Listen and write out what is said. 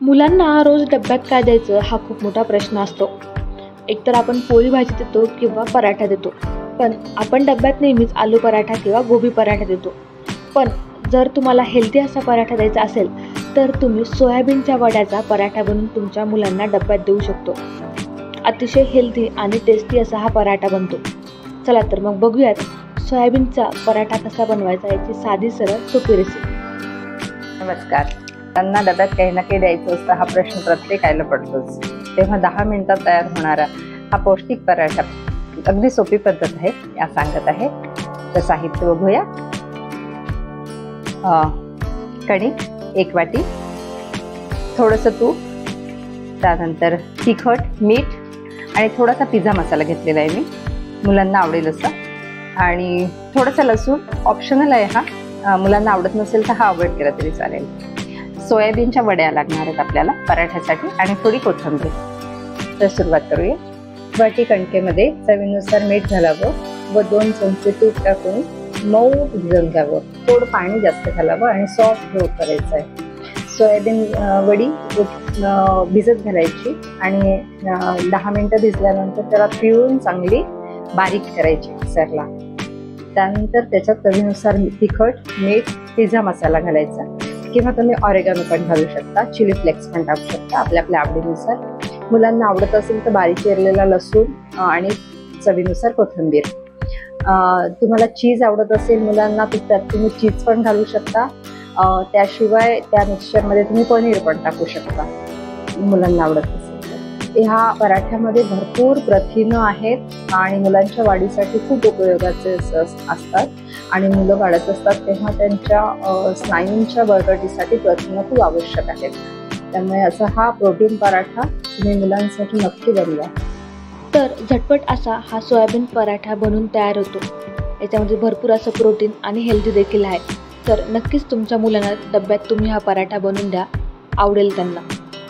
मुलांना रोज डब्यात काय द्यायचं हा खूप मोठा प्रश्न असतो. एकतर आपण पोळी भाजी देतो किंवा पराठा देतो. पण आपण डब्यात नेहमीच आलू पराठा किंवा गोबी पराठा देतो. पण जर तुम्हाला हेल्दी असा पराठा द्यायचा असेल तर तुम्ही सोयाबीनच्या वड्याचा पराठा बनवून तुमच्या मुलांना डब्यात देऊ शकतो. अतिशय हेल्दी आणि टेस्टी असा हा पराठा बनतो. चला तर मग बघूयात सोयाबीनचा पराठा कसा बनवायचा याची साधी सरळ सोपी रेसिपी नमस्कार. त्यांना डब्यात काही ना काही द्यायचं असतं. हा प्रश्न प्रत्येकायला पडतोच तेव्हा दहा मिनिटात तयार होणारा हा पौष्टिक पराठा अगदी सोपी पद्धत आहे. या सांगत आहे. तर साहित्य बघूया. अं, कणिक एक वाटी. थोडंसं तूप. त्यानंतर तिखट मीठ आणि थोडासा पिझ्झा मसाला घेतलेला आहे मी. मुलांना आवडेल असं. आणि थोडंसं लसूण. ऑप्शनल आहे हा. मुलांना आवडत नसेल तर हा अवॉइड केला तरी चालेल. सोयाबीनच्या वड्या लागणार आहेत आपल्याला पराठ्यासाठी आणि थोडी कोथिंबीर. तर सुरुवात करूया. वाटी कणकेमध्ये चवीनुसार मीठ घालावं व दोन चमचे तूप टाकून मऊ भिजवून घ्यावं. थोडं पाणी जास्त घालावं आणि सॉफ्ट ग्रो करायचं आहे. सोयाबीन वडी भिजत घालायची आणि दहा मिनटं भिजल्यानंतर त्याला पिळून चांगली बारीक करायची मिक्सरला. त्यानंतर त्याच्यात चवीनुसार तिखट मीठ पिझ्झा मसाला घालायचा. किंवा तुम्ही ऑरेगानो पण घालू शकता चिली फ्लेक्स पण टाकू शकता आपल्या आपल्या आवडीनुसार. मुलांना आवडत असेल तर बारीक चिरलेला लसूण आणि चवीनुसार कोथिंबीर. तुम्हाला चीज आवडत असेल मुलांना तर त्यात तुम्ही चीज पण घालू शकता. त्याशिवाय त्या मिक्सचरमध्ये तुम्ही पनीर पण टाकू शकता मुलांना आवडत असेल. ह्या पराठ्यामध्ये भरपूर प्रथिनं आहेत आणि मुलांच्या वाढीसाठी खूप उपयोगाचे असतात. आणि मुलं वाढत असतात तेव्हा त्यांच्या स्नायूंच्या बळकटीसाठी प्रथिनं खूप आवश्यक आहेत. त्यामुळे असा हा प्रोटीन पराठा तुम्ही मुलांसाठी नक्की बनवा. तर झटपट असा हा सोयाबीन पराठा बनून तयार होतो. याच्यामध्ये भरपूर असं प्रोटीन आणि हेल्दी देखील आहे. तर नक्कीच तुमच्या मुलांना डब्यात तुम्ही हा पराठा बनवून द्या. आवडेल त्यांना.